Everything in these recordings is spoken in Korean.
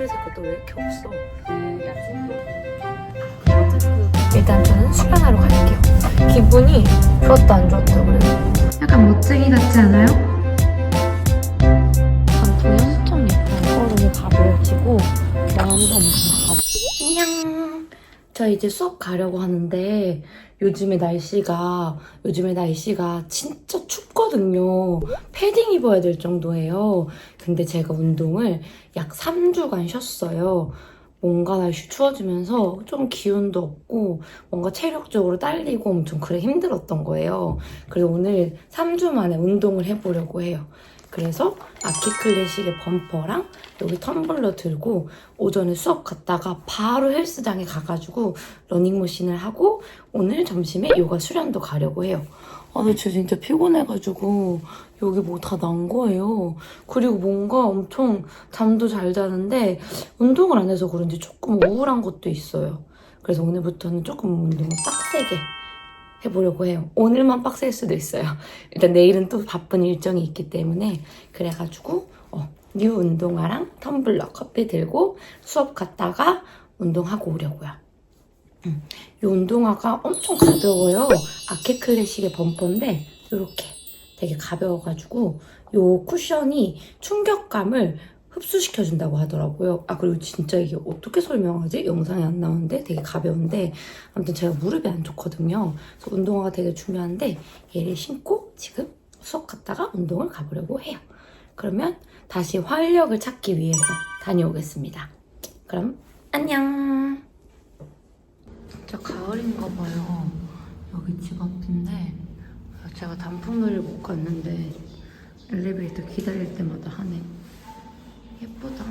실내색깔 또왜 이렇게 없어? 일단 저는 수련하러 갈게요. 기분이 좋았다 안 좋았다 그래요. 약간 멋쟁이 같지 않아요? 단풍이 엄청 예뻐요. 얼음이 가벼워지고 마음도 엄청 가벼워. 안녕. 저 이제 수업 가려고 하는데 요즘에 날씨가 요즘에 날씨가 진짜 춥거든요. 패딩 입어야 될 정도예요. 근데 제가 운동을 약 3주간 쉬었어요. 뭔가 날씨 추워지면서 좀 기운도 없고 뭔가 체력적으로 딸리고 엄청 그래 힘들었던 거예요. 그래서 오늘 3주 만에 운동을 해보려고 해요. 그래서 아키 클래식의 범퍼랑 여기 텀블러 들고 오전에 수업 갔다가 바로 헬스장에 가가지고 러닝머신을 하고 오늘 점심에 요가 수련도 가려고 해요. 아, 근데 저 진짜 피곤해가지고 여기 뭐 다 난 거예요. 그리고 뭔가 엄청 잠도 잘 자는데 운동을 안 해서 그런지 조금 우울한 것도 있어요. 그래서 오늘부터는 조금 운동을 빡세게 해보려고 해요. 오늘만 빡셀 수도 있어요. 일단 내일은 또 바쁜 일정이 있기 때문에 그래가지고 어, 뉴 운동화랑 텀블러 커피 들고 수업 갔다가 운동하고 오려고요. 음, 이 운동화가 엄청 가벼워요. 아케 클래식의 범퍼인데 이렇게 되게 가벼워가지고 이 쿠션이 충격감을 흡수시켜준다고 하더라고요. 아 그리고 진짜 이게 어떻게 설명하지? 영상에 안 나오는데 되게 가벼운데 아무튼 제가 무릎이 안 좋거든요. 그래서 운동화가 되게 중요한데 얘를 신고 지금 수업 갔다가 운동을 가보려고 해요. 그러면 다시 활력을 찾기 위해서 다녀오겠습니다. 그럼 안녕. 진짜 가을인가 봐요. 여기 집 앞인데 제가 단풍놀이를 못 갔는데 엘리베이터 기다릴 때마다 하네. 예쁘다.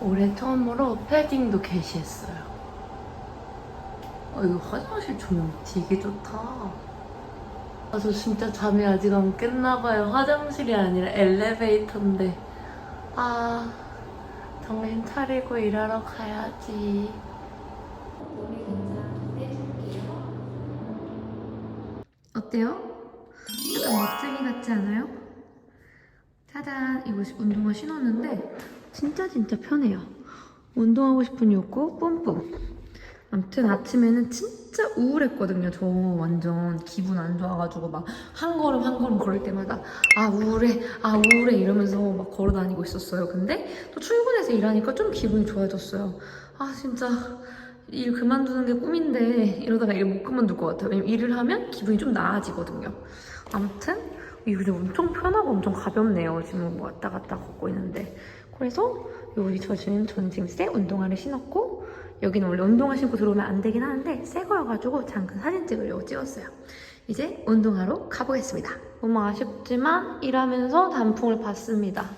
올해 처음으로 패딩도 게시했어요. 어, 이거 화장실 조명 되게 좋다. 아, 저 진짜 잠이 아직 안 깼나봐요. 화장실이 아니라 엘리베이터인데. 아, 정신 차리고 일하러 가야지. 어때요? 약간 멋쟁이 같지 않아요? 짜잔 이거 운동화 신었는데 진짜 진짜 편해요. 운동하고 싶은 욕구 뿜뿜. 아무튼 아침에는 진짜 우울했거든요 저 완전. 기분 안 좋아가지고 막 한 걸음 한 걸음 걸을 때마다 아 우울해 아 우울해 이러면서 막 걸어 다니고 있었어요. 근데 또 출근해서 일하니까 좀 기분이 좋아졌어요. 아 진짜 일 그만두는 게 꿈인데 이러다가 일 못 그만둘 것 같아요. 왜냐면 일을 하면 기분이 좀 나아지거든요. 아무튼 이거 근데 엄청 편하고 엄청 가볍네요. 지금 뭐 왔다 갔다 걷고 있는데 그래서 여기 저 지금 저는 지금 새 운동화를 신었고 여기는 원래 운동화 신고 들어오면 안 되긴 하는데 새 거여가지고 잠깐 사진 찍으려고 찍었어요. 이제 운동하러 가보겠습니다. 너무 아쉽지만 일하면서 단풍을 봤습니다.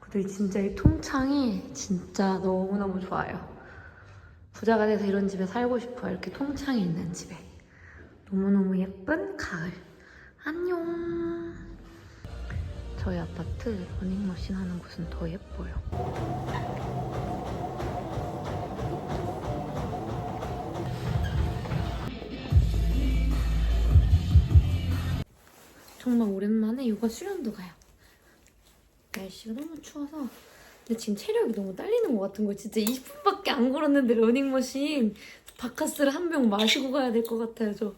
근데 진짜 이 통창이 진짜 너무너무 좋아요. 부자가 돼서 이런 집에 살고 싶어요. 이렇게 통창이 있는 집에. 너무너무 예쁜 가을. 안녕. 저희 아파트 러닝머신 하는 곳은 더 예뻐요. 정말 오랜만에 요가 수련도 가요. 날씨가 너무 추워서 근데 지금 체력이 너무 딸리는 것 같은 거예요. 진짜 20분밖에 안 걸었는데 러닝머신 바카스를 한 병 마시고 가야 될 것 같아요. 저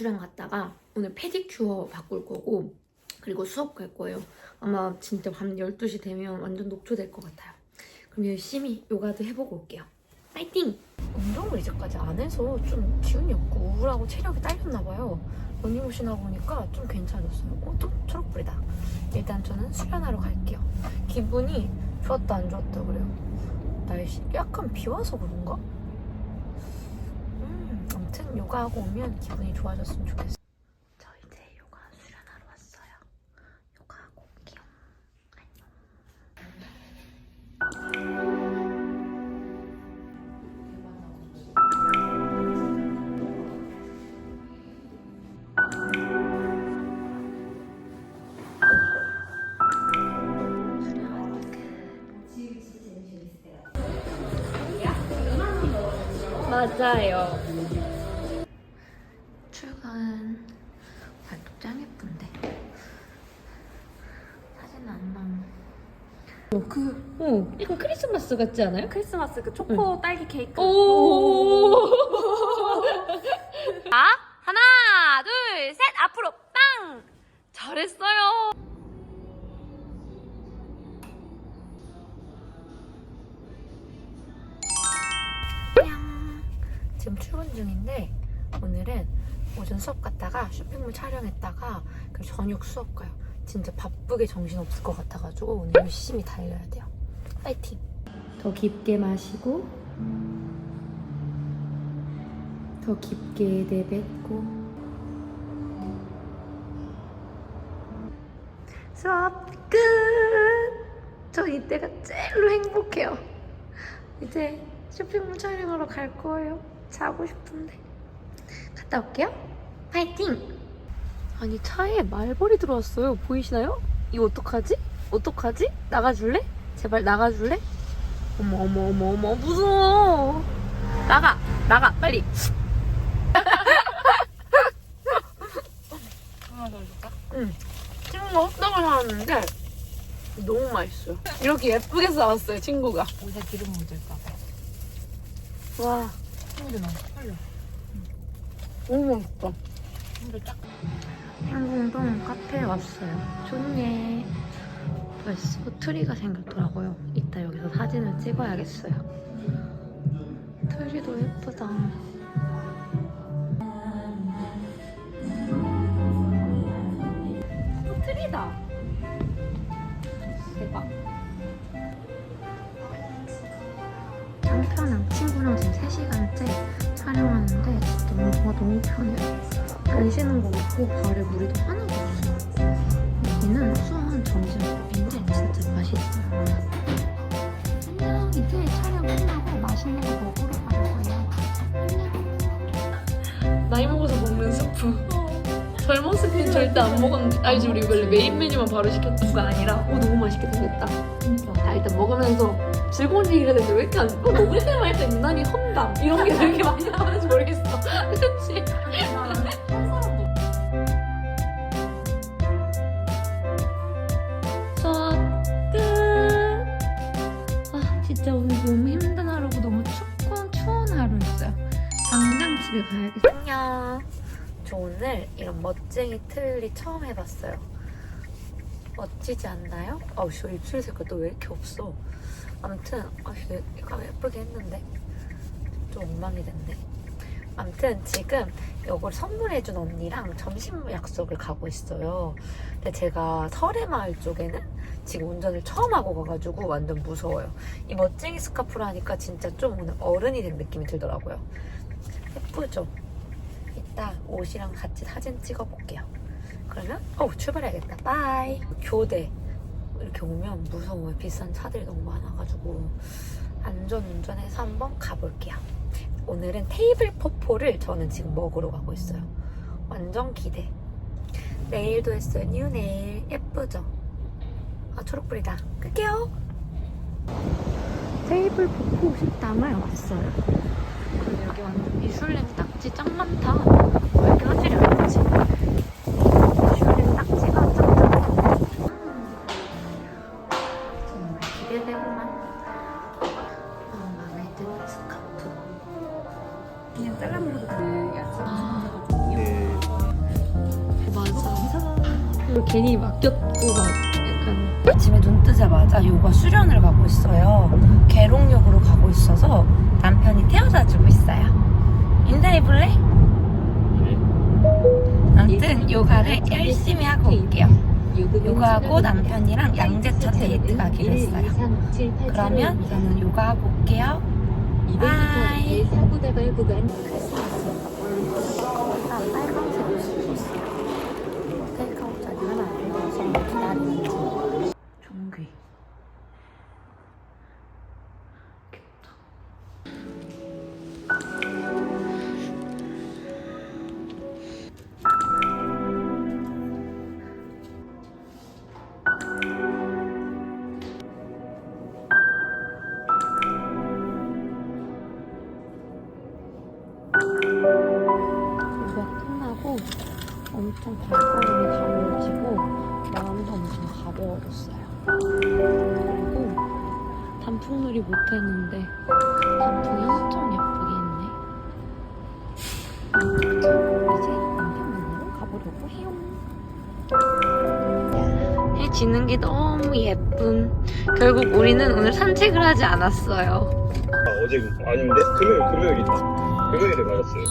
수련 갔다가 오늘 페디큐어 바꿀 거고 그리고 수업 갈 거예요. 아마 진짜 밤 12시 되면 완전 녹초될 것 같아요. 그럼 열심히 요가도 해보고 올게요. 파이팅! 운동을 이제까지 안 해서 좀 기운이 없고 우울하고 체력이 딸렸나 봐요. 러닝머신 하고 오니까 좀 괜찮았어요. 어, 또 초록불이다. 일단 저는 수련하러 갈게요. 기분이 좋았다 안 좋았다 그래요. 날씨 약간 비 와서 그런가? 요가하고 오면 기분이 좋아졌으면 좋겠어요. 저 이제 요가 수련하러 왔어요. 요가하고 올게요. 안녕. 맞아요. 출근 발톱 짱 예쁜데 사진은 안 그 어, 약간 크리스마스 같지 않아요? 크리스마스 그 초코 딸기 케이크. 오. 자, 하나, 둘, 셋, 앞으로 빵! 잘했어요. 안녕. 지금 출근 중인데 오늘은 오전 수업 갔다가 쇼핑몰 촬영했다가 그리고 저녁 수업 가요. 진짜 바쁘게 정신 없을 것 같아가지고 오늘 열심히 달려야 돼요. 파이팅. 더 깊게 마시고 더 깊게 내뱉고 수업 끝. 저 이때가 제일로 행복해요. 이제 쇼핑몰 촬영하러 갈 거예요. 자고 싶은데. 갔다 올게요. 파이팅! 아니 차에 말벌이 들어왔어요. 보이시나요? 이거 어떡하지? 어떡하지? 나가줄래? 제발 나가줄래? 어머 어머 어머 어머 무서워. 나가 나가 빨리. 하나 더 줄까? 응. 친구가 호떡을 사왔는데 너무 맛있어요. 이렇게 예쁘게 싸왔어요 친구가. 옷에 기름 묻을까봐. 와 힘들어. 빨리. 너무 맛있다. 힘들 딱. 행궁동 카페에 왔어요. 좋네. 벌써 트리가 생겼더라고요. 이따 여기서 사진을 찍어야겠어요. 트리도 예쁘다. 또 트리다. 대박. 장편한 친구랑 지금 3시간째 촬영하는데 진짜 너무, 너무 편해요. 안 쉬는 거 같고 발에 무리도 하나도 없어요. 여기는 수원 점심집인데 진짜 맛있어요. 안녕. 이제 촬영 끝나고 맛있는 거 먹으러 갈 거예요. 나이 먹어서 먹는 스프. 젊었을 땐 절대 안 먹었는데. 알지, 우리 원래 메인 메뉴만 바로 시켰던 거 아니라. 오 너무 맛있게 생겼다. 진짜. 자 일단 먹으면서 즐거운 얘기를 했는데 왜 이렇게 안 어, 먹을 때만 일단 유난히 험담 이런 게 왜 이렇게 많이 나오는지 모르겠어. 그치? 집에 가야겠어. 안녕. 저 오늘 이런 멋쟁이 틀리 처음 해봤어요. 멋지지 않나요? 아우 저 입술 색깔 또 왜 이렇게 없어? 아무튼 아 이거 예쁘게 했는데 좀 엉망이 됐네. 아무튼 지금 이걸 선물해준 언니랑 점심 약속을 가고 있어요. 근데 제가 설해마을 쪽에는 지금 운전을 처음 하고 가가지고 완전 무서워요. 이 멋쟁이 스카프를 하니까 진짜 좀 오늘 어른이 된 느낌이 들더라고요. 예쁘죠? 이따 옷이랑 같이 사진 찍어볼게요. 그러면 어 출발해야겠다. 바이. 교대 이렇게 오면 무서워요. 비싼 차들이 너무 많아가지고 안전 운전해서 한번 가볼게요. 오늘은 테이블 포포를 저는 지금 먹으러 가고 있어요. 완전 기대. 네일도 했어요. 뉴 네일 예쁘죠? 아 초록불이다. 끌게요. 테이블 포포 식당을 왔어요. 근데 여기 완전 미슐랭 딱지 짱 많다. 왜 이렇게 화질이 안 좋지? 미슐랭 딱지가 짱짱. 정말 기대되구만. 어, 마음에 드는 스카프. 그냥 잘라먹어도 그 야채 맞아. 그리고 괜히 맡겼고 막 약간 아침에 눈 뜨자마자 요가 수련을 가고 있어요. 계룡역으로 가고 있어서 남편이 태워다 주고 있어요. 인사해볼래? 아무튼 요가를 열심히 하고 올게요. 요가하고 남편이랑 양재천 데이트 가기로 했어요. 그러면 저는 요가하고 올게요. 바이. 못했는데 단풍이 엄청 예쁘게 있네. 이제 남편 만나러 가보려고 해요. 해 지는 게 너무 예쁨. 결국 우리는 오늘 산책을 하지 않았어요. 아, 어제 아닌데? 금요일 금요일이다. 금요일에 맞았어요.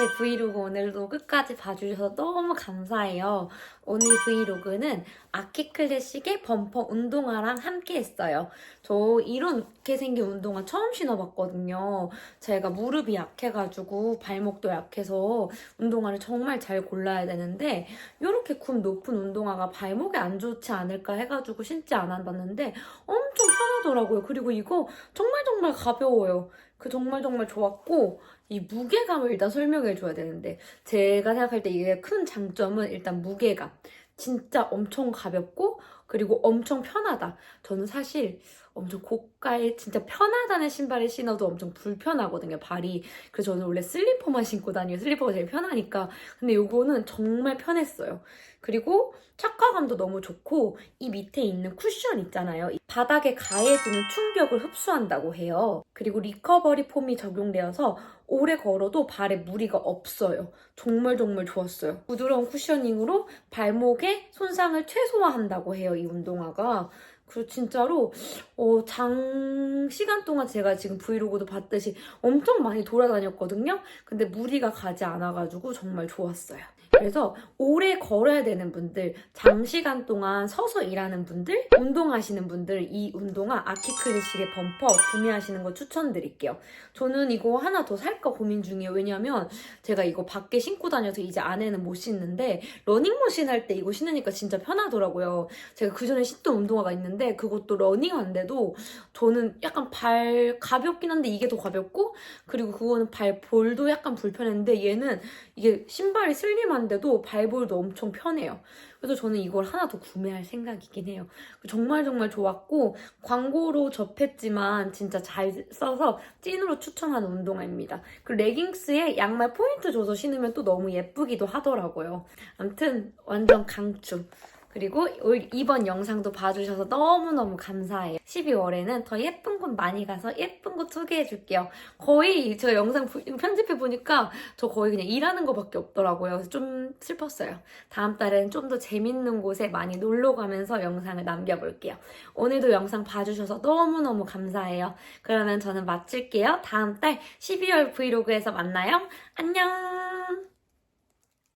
제 브이로그 오늘도 끝까지 봐주셔서 너무 감사해요. 오늘 브이로그는 아키 클래식의 범퍼 운동화랑 함께 했어요. 저 이렇게 생긴 운동화 처음 신어봤거든요. 제가 무릎이 약해가지고 발목도 약해서 운동화를 정말 잘 골라야 되는데 이렇게 굽 높은 운동화가 발목에 안 좋지 않을까 해가지고 신지 않아봤는데 엄청 편하더라고요. 그리고 이거 정말 정말 가벼워요. 그 정말 정말 좋았고 이 무게감을 일단 설명해 줘야 되는데 제가 생각할 때 이게 큰 장점은 일단 무게감. 진짜 엄청 가볍고 그리고 엄청 편하다. 저는 사실 엄청 고가의 진짜 편하다는 신발을 신어도 엄청 불편하거든요 발이 그래서 저는 원래 슬리퍼만 신고 다녀요 슬리퍼가 제일 편하니까 근데 요거는 정말 편했어요 그리고 착화감도 너무 좋고 이 밑에 있는 쿠션 있잖아요. 이 바닥에 가해지는 충격을 흡수한다고 해요. 그리고 리커버리 폼이 적용되어서 오래 걸어도 발에 무리가 없어요. 정말 정말 좋았어요. 부드러운 쿠셔닝으로 발목의 손상을 최소화한다고 해요. 이 운동화가. 그리고 진짜로 어, 장 시간 동안 제가 지금 브이로그도 봤듯이 엄청 많이 돌아다녔거든요. 근데 무리가 가지 않아가지고 정말 좋았어요. 그래서 오래 걸어야 되는 분들, 장시간 동안 서서 일하는 분들, 운동하시는 분들 이 운동화 아키클래식의 범퍼 구매하시는 거 추천드릴게요. 저는 이거 하나 더 살까 고민 중이에요. 왜냐면 제가 이거 밖에 신고 다녀서 이제 안에는 못 신는데 러닝머신 할 때 이거 신으니까 진짜 편하더라고요. 제가 그 전에 신던 운동화가 있는데 그것도 러닝화인데도 저는 약간 발 가볍긴 한데 이게 더 가볍고 그리고 그거는 발 볼도 약간 불편했는데 얘는 이게 신발이 슬림한데 도 발볼도 엄청 편해요. 그래서 저는 이걸 하나 더 구매할 생각이긴 해요. 정말 정말 좋았고 광고로 접했지만 진짜 잘 써서 찐으로 추천하는 운동화입니다. 그 레깅스에 양말 포인트 줘서 신으면 또 너무 예쁘기도 하더라고요. 아무튼 완전 강추. 그리고 올 이번 영상도 봐주셔서 너무너무 감사해요. 12월에는 더 예쁜 곳 많이 가서 예쁜 곳 소개해줄게요. 거의 제가 영상 부- 편집해보니까 저 거의 그냥 일하는 거밖에 없더라고요. 그래서 좀 슬펐어요. 다음 달엔 좀 더 재밌는 곳에 많이 놀러 가면서 영상을 남겨볼게요. 오늘도 영상 봐주셔서 너무너무 감사해요. 그러면 저는 마칠게요. 다음 달 12월 브이로그에서 만나요. 안녕!